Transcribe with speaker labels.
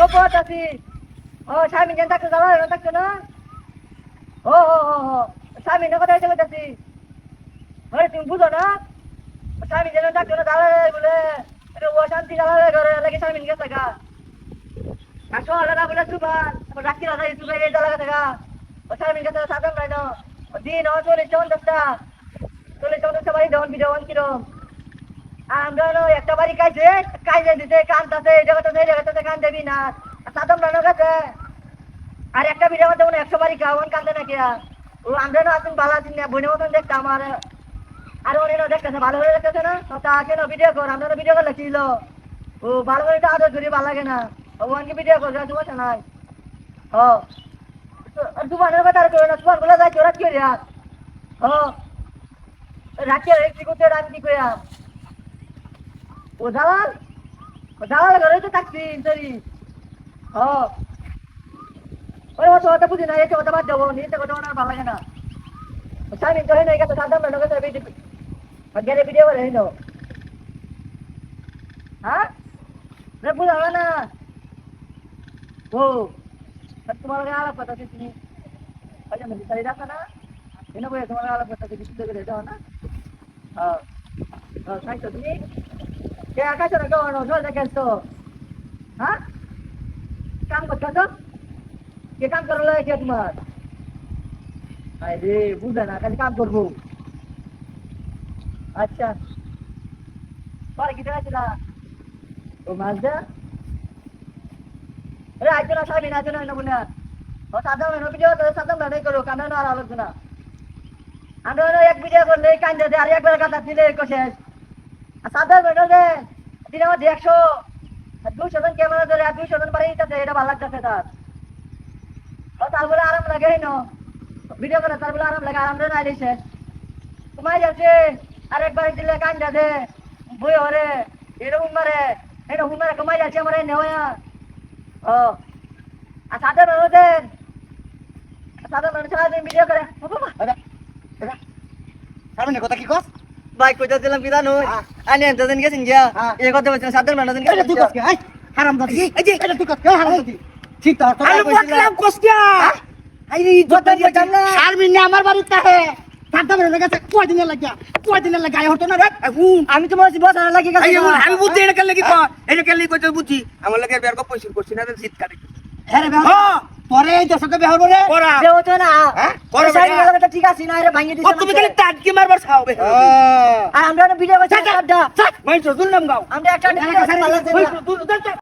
Speaker 1: গোপত আছি। ও স্বামী যেন থাকতে যাবা এরকম থাকছে না? ও ও ও ও স্বামী না কথা তুমি বুঝো না? দিন ও চলে চৌদ্দটা চলে চৌদ্দটা বাড়ি দেওয়ান কিরম? আমরা একটা বাড়ি কাইছে কাইছে দিতে কানতাছে, এই জায়গাটাতে এই জায়গাটাতে কান দেবি না। সাদম রানো গেছে আর একটা বিড়ে মধ্যে মনে একশো বাড়ি খাওয়ান কান্দে নাকি। ও আমরা না আছেন ভালো আছেন না বোনের মতন দেখতাম আর আর ওনে না দেখতেছে, ভালো করে দেখতেছে না? তো তাকে না ভিডিও কর আমরা ভিডিও করে লেখিল ও ভালো করে আদর করি, ভালো লাগে না। ও আনকে ভিডিও কর সমস্যা নাই আর দুবানের কথা আর করো না, তোমারগুলো যাই চোরা কি ও রাখিয়ে রেখে করতে রাখি কি কইয়া ও দালাল ও দালাল ঘরে তো থাকছি সরি ও ওই অত অত বুঝি না এসে অত বাদ দেবো নিতে কথা ওনার ভালো লাগে না। স্বামী তো হেন গেছে সাদা মেনো গেছে ভিডিও গেলে ভিডিও করে হেন হ্যাঁ? রে, বুঝা হবে না। ও তোমার আলাপ কথা তুমি ওই যে মিলিটারি রাখো না, এনে বলে তোমার লগে আলাপ কথা আছে বিশুদ্ধ করে দাও না হ্যাঁ হ্যাঁ খাইছো তুমি কে আকাশ না কেউ জল দেখেছ হ্যাঁ? কাম করছ কে কাম করো লাগে কে তোমার? আরে না খালি কাম করব। আচ্ছা। পরে কি আছে না? ও, মাছ দা। আরে না সাবি না আইতো না ও সাধারণ ভিডিও তো সাধারণ নাই করো কামে না আর আলোচনা। আমরা এক ভিডিও করলে কান্দে আর একবার কথা দিলে শেষ। সাধারণ ভিডিও দে দিনে মধ্যে একশো দুশো জন ক্যামেরা ধরে আর এটা ভালো লাগতেছে তার বলে আরাম লাগে ন ভিডিও করে তার বলে আরাম লাগে আরাম না দিছে তোমায় যাচ্ছে আর দিলে কান্দা দে বই হরে এরকম মারে এরকম মারে কমাই যাচ্ছে আমার নেওয়া ও আর সাধারণ মানুষদের সাধারণ মানুষ ভিডিও করে
Speaker 2: কথা কি কস
Speaker 1: বাইক কইতে দিলাম কি জানো?
Speaker 2: হ্যাঁ।
Speaker 1: আনি এত দিন গেছেন গিয়া।
Speaker 2: হ্যাঁ।
Speaker 1: এই কথা বলছেন সাধারণ মানুষ
Speaker 2: এটা তুই কস কে এই হারাম দাদি এই যে এটা তুই কস কে হারাম দাদি ঠিক তো
Speaker 1: আলু বকলাম
Speaker 2: কস কে এই রে
Speaker 1: ইজ্জত দিয়ে যান না।
Speaker 2: শারমিন আমার বাড়িতে হে গেছে
Speaker 1: আমি তো মনে বস লাগি গেছে
Speaker 3: আমি বুঝছি এটা লাগি এটা লাগি কইতে বুঝছি। আমার লাগে বের করছি না শীত কাটে।
Speaker 2: হ্যাঁ রে
Speaker 3: হ্যাঁ
Speaker 2: তোরে এই দেশকে বেহর বলে
Speaker 3: করা
Speaker 1: দেও তো না
Speaker 3: হ্যাঁ?
Speaker 1: ঠিক আছে না রে ভাঙিয়ে দিছ
Speaker 3: তুমি খালি টাটকি মারবার খাও বে
Speaker 2: হ্যাঁ
Speaker 1: আর আমরা ভিডিও করছি আড্ডা
Speaker 3: মাই তো দুল নাম গাও
Speaker 1: আমরা একটা